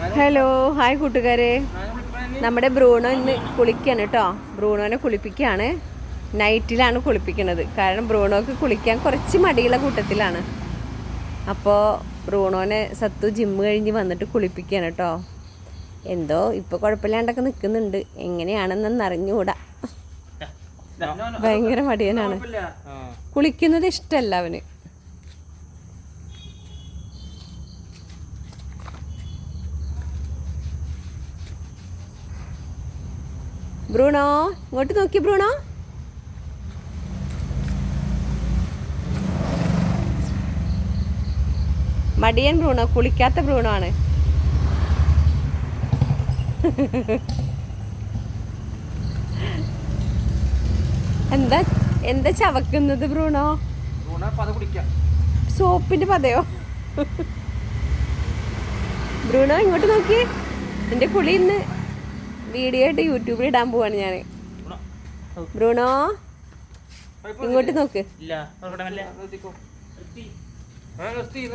Hello hi കൂട്ടുകാരെ. നമ്മുടെ Bruno ഇന്ന് കുളിക്കാണ് കേട്ടോ ബ്രൂണോനെ കുളിപ്പിക്കുകയാണ് നൈറ്റിലാണ് കുളിപ്പിക്കുന്നത്. കാരണം ബ്രൂണോക്ക് കുളിക്കാൻ കുറച്ച് മടിയുള്ള കൂട്ടത്തിലാണ്. അപ്പോൾ ബ്രൂണോനെ സത്തു ജിമ്മ് കഴിഞ്ഞ് വന്നിട്ട് കുളിപ്പിക്കുകയാണ് കേട്ടോ എന്തോ ഇപ്പോൾ കുഴപ്പമില്ലാണ്ടൊക്കെ നിൽക്കുന്നുണ്ട് എങ്ങനെയാണെന്നൊന്ന് അറിഞ്ഞുകൂടാ. ഭയങ്കര മടിയനാണ്. കുളിക്കുന്നത് ഇഷ്ടമല്ല അവന്. ബ്രൂണോ ഇങ്ങോട്ട് നോക്കി ബ്രൂണോ. മടിയൻ ബ്രൂണോ കുളിക്കാത്ത ബ്രൂണോ ആണ്. എന്താ എന്താ ചവക്കുന്നത് ബ്രൂണോ? സോപ്പിന്റെ പതയോ? ബ്രൂണോ ഇങ്ങോട്ട് നോക്കി. എന്റെ കുളി ഇന്ന് വീഡിയോ ആയിട്ട് യൂട്യൂബിൽ ഇടാൻ പോവാണ് ഞാൻ ബ്രൂണോ? ഇങ്ങോട്ട് നോക്ക്.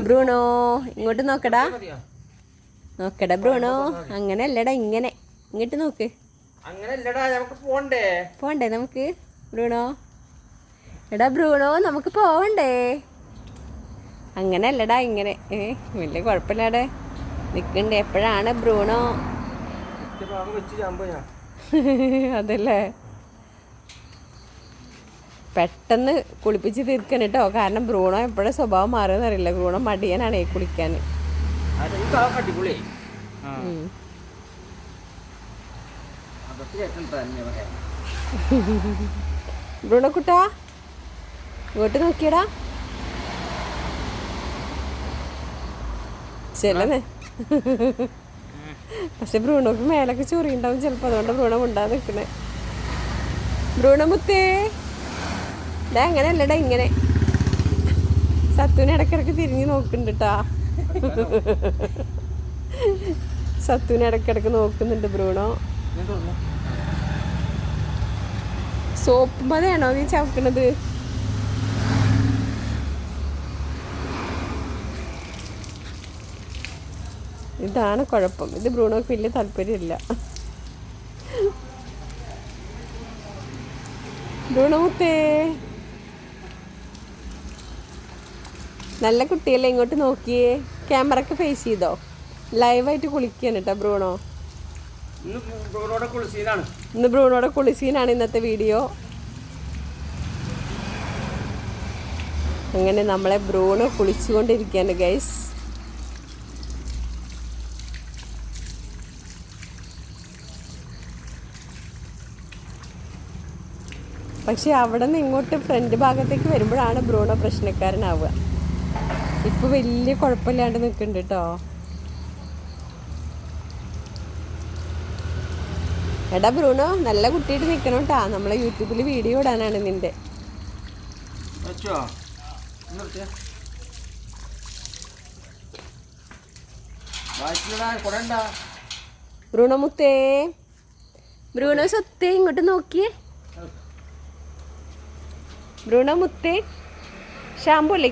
ബ്രൂണോ? ഇങ്ങോട്ട് നോക്കടാ. നോക്കടാ ബ്രൂണോ. അങ്ങനെ അല്ലടാ ഇങ്ങനെ. ഇങ്ങോട്ട് നോക്ക്. അങ്ങനെ അല്ലടാ നമുക്ക് പോണ്ടേ? പോണ്ടേ നമുക്ക്? ബ്രൂണോ? എടാ ബ്രൂണോ നമുക്ക് പോവണ്ടേ? അങ്ങനെ അല്ലടാ ഇങ്ങനെ. ഏ വലിയ കുഴപ്പമില്ലാടെ നിൽക്കണ്ടേ എപ്പോഴാണ് ബ്രൂണോ? അതല്ലേ? പെട്ടെന്ന് കുളിപ്പിച്ച് തീർക്കണം കേട്ടോ. കാരണം ബ്രൂണോ എപ്പോഴും സ്വഭാവം മാറുമെന്ന് അറിയില്ല. ബ്രൂണോ മടിയനാണ് ഈ കുളിക്കാൻ. അതെന്താ അടിപൊളി. ഉം. അതൊക്കെ കേട്ടിട്ട് തന്നെ പറയാം ബ്രൂണോ കുട്ടാ ഇങ്ങോട്ട് നോക്കിയടാ. ചെല്ലണേ. പക്ഷെ ബ്രൂണോക്ക് മേലൊക്കെ ചൊറിയുണ്ടാവും ചിലപ്പോൾ അതുകൊണ്ട് ബ്രൂണ ഉണ്ടാ നിൽക്കണേ ബ്രൂണമുത്തേ ഡാ അങ്ങനെ അല്ലടാ ഇങ്ങനെ. സത്തുവിനെ ഇടക്കിടക്ക് തിരിഞ്ഞ് നോക്കുന്നുണ്ട് കേട്ടാ സത്തുവിനെ ഇടയ്ക്കിടയ്ക്ക് നോക്കുന്നുണ്ട് ബ്രൂണോ സോപ്പ് മതയാണോ നീ ചവക്കണത് ഇതാണ് കുഴപ്പം. ഇത് ബ്രൂണോക്ക് വലിയ താല്പര്യമില്ല. ബ്രൂണോത്തേ നല്ല കുട്ടിയല്ലേ ഇങ്ങോട്ട് നോക്കിയേ. ക്യാമറക്ക് ഫേസ് ചെയ്തോ? ലൈവായിട്ട് കുളിക്കാണ് കേട്ടോ ബ്രൂണോ. ഇന്ന് ബ്രൂണോടെ കുളിസീനാണ്. ഇന്നത്തെ വീഡിയോ. അങ്ങനെ നമ്മളെ ബ്രൂണോ കുളിച്ചുകൊണ്ടിരിക്കുകയാണ് ഗൈസ് പക്ഷെ അവിടെ നിന്ന് ഇങ്ങോട്ട് ഫ്രണ്ട് ഭാഗത്തേക്ക് വരുമ്പോഴാണ് ബ്രൂണോ പ്രശ്നക്കാരനാവുക. ഇപ്പൊ വലിയ കുഴപ്പമില്ലാണ്ട് നിൽക്കുന്നുണ്ട് കേട്ടോ എടാ ബ്രൂണോ നല്ല കുട്ടിയിട്ട് നിൽക്കണം കേട്ടാ നമ്മളെ യൂട്യൂബിൽ വീഡിയോ ഇടാനാണ് നിന്റെ. ബ്രൂണോ മുത്തേ. ബ്രൂണോ സത്തേ ഇങ്ങോട്ട് നോക്കിയേ. ബ്രൂണോ മുത്തേ? ഷാമ്പു അല്ലേ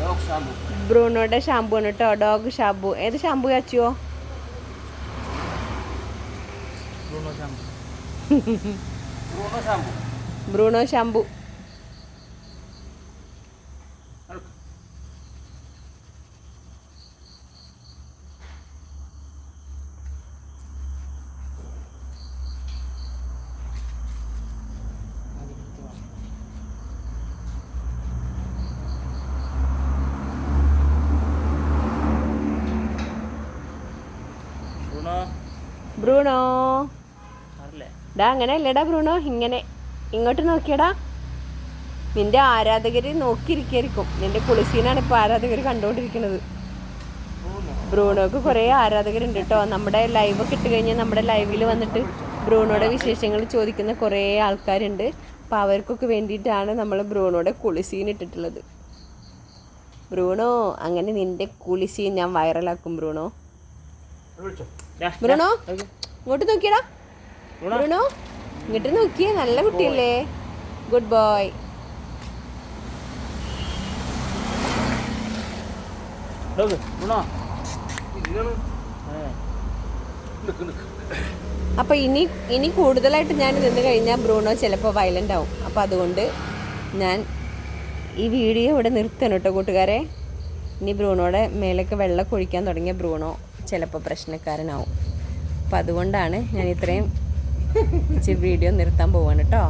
ഡോഗ് ഷാമ്പു ബ്രൂണോയുടെ ഷാമ്പു ആണ് കേട്ടോ ഡോഗ് ഷാമ്പു. ഏത് shampoo കച്ചുവോ Bruno shampoo Bruno shampoo Bruno shampoo എടുക്ക്. Bruno Bruno? ഡാ അങ്ങനെ അല്ലേടാ ബ്രൂണോ? ഇങ്ങനെ ഇങ്ങോട്ട് നോക്കിയടാ. നിന്റെ ആരാധകർ നോക്കിയിരിക്കായിരിക്കും. നിന്റെ കുളിസീനാണ് ഇപ്പോൾ ആരാധകർ കണ്ടുകൊണ്ടിരിക്കുന്നത് ബ്രൂണോക്ക് കുറേ ആരാധകരുണ്ട് കേട്ടോ. നമ്മുടെ ലൈവ് ഒക്കെ ഇട്ട് കഴിഞ്ഞാൽ നമ്മുടെ ലൈവിൽ വന്നിട്ട് ബ്രൂണോയുടെ വിശേഷങ്ങൾ ചോദിക്കുന്ന കുറേ ആൾക്കാരുണ്ട്. അപ്പോൾ അവർക്കൊക്കെ വേണ്ടിയിട്ടാണ് നമ്മൾ ബ്രൂണോയുടെ കുളിസീൻ ഇട്ടിട്ടുള്ളത്. ബ്രൂണോ അങ്ങനെ നിന്റെ കുളിസീൻ ഞാൻ വൈറലാക്കും ബ്രൂണോ? ബ്രൂണോ? ഇങ്ങോട്ട് നോക്കിയടാ. ബ്രണോ? ഇങ്ങോട്ട് നോക്കിയേ നല്ല കുട്ടിയല്ലേ? ഗുഡ് ബോയ് അപ്പൊ ഇനി ഇനി കൂടുതലായിട്ട് ഞാൻ നിന്ന് കഴിഞ്ഞാൽ ബ്രൂണോ ചിലപ്പോൾ വയലന്റ് ആവും. അപ്പൊ അതുകൊണ്ട് ഞാൻ ഈ വീഡിയോ ഇവിടെ നിർത്തണം കേട്ടോ കൂട്ടുകാരെ. ഇനി ബ്രൂണോടെ മേലൊക്കെ വെള്ളം ഒഴിക്കാൻ തുടങ്ങിയ ബ്രൂണോ. ചിലപ്പോൾ പ്രശ്നക്കാരനാവും. അപ്പം അതുകൊണ്ടാണ് ഞാൻ ഇത്രയും വീഡിയോ നിർത്താൻ പോവാണ് കേട്ടോ